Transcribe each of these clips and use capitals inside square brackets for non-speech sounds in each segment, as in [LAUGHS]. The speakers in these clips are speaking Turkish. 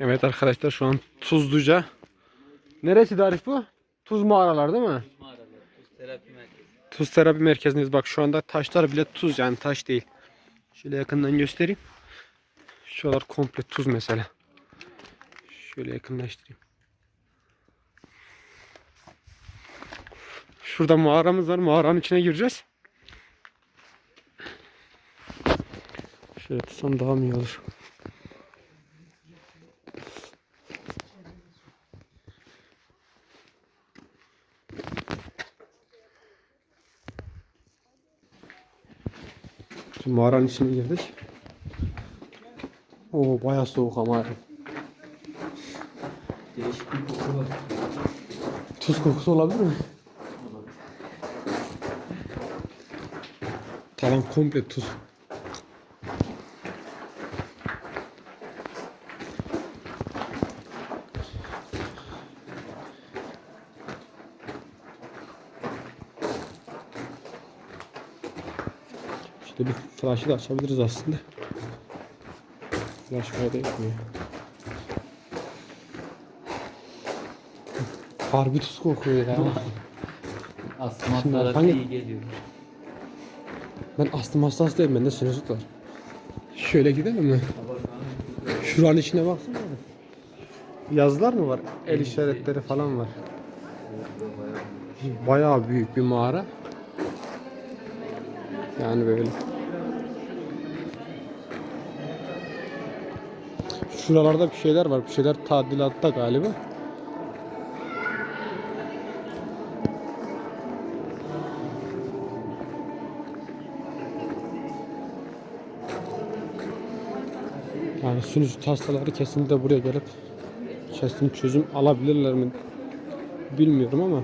Evet arkadaşlar şu an Tuzluca. Neresi Arif bu? Tuz mağaralar değil mi? Mağaralar, tuz terapi merkezi. Tuz terapi merkezindeyiz. Bak şu anda taşlar bile tuz yani taş değil. Şöyle yakından göstereyim. Şuralar komple tuz mesela. Şöyle yakınlaştırayım. Şurada mağaramız var. Mağaranın içine gireceğiz. Şöyle tutsam daha mı iyi olur? Şimdi mağaranın içine girdik. Oo bayağı soğuk ama. Değişik bir koku var. Tuz kokusu olabilir mi? Tavan komple tuz. İşte bir flash'ı da açabiliriz aslında. Flash fayda etmiyor. Harbi tuz kokuyor ya. [LAUGHS] Asma Şimdi tarafi hangi- iyi geliyor. Ben astım hastası değilim. Bende sinüzit var. Şöyle gidelim mi? Şuranın içine baksana. Yazılar mı var? El işaretleri falan var. Bayağı büyük bir mağara. Yani böyle. Şuralarda bir şeyler var. Bir şeyler tadilatta galiba. Yani sinüzit hastaları kesinlikle buraya gelip kesin çözüm alabilirler mi bilmiyorum ama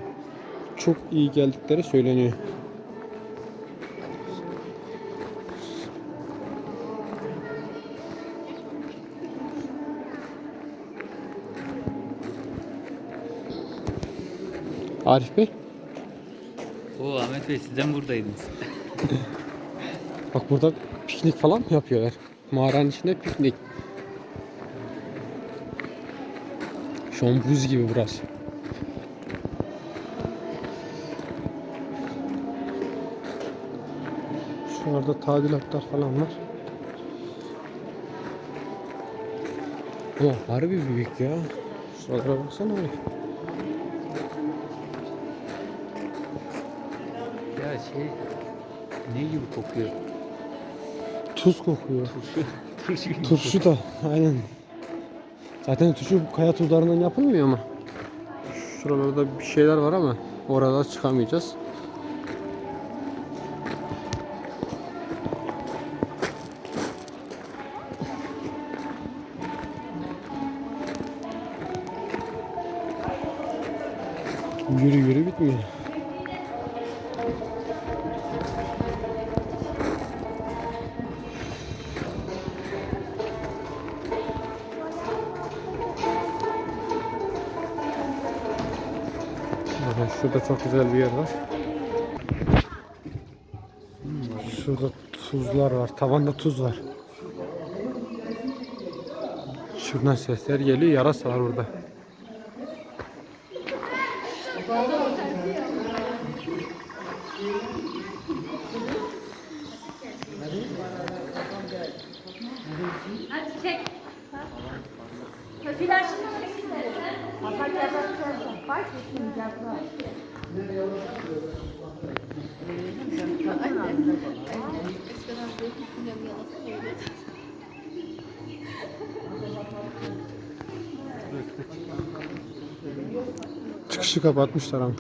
çok iyi geldikleri söyleniyor. Arif Bey, Oo Ahmet Bey sizden buradaydınız. [LAUGHS] bak burada piknik falan mı yapıyorlar? Mağaranın içinde piknik. Şu an buz gibi burası. Şuralarda tadilatlar falan var. Oh harbi büyük ya. Şuralara baksana Arif. Ya şey ne gibi kokuyor? Tuz kokuyor. Turşu. [LAUGHS] Turşu gibi. Turşu da aynen. Zaten turşu kaya tuzlarından yapılmıyor mu? Şuralarda bir şeyler var ama orada çıkamayacağız. Yürü yürü bitmiyor. Şurada çok güzel bir yer var. Şurada tuzlar var. Tavanda tuz var. Şuradan sesler geliyor. Yarasa var burada. Çıkışı kapatmışlar ama.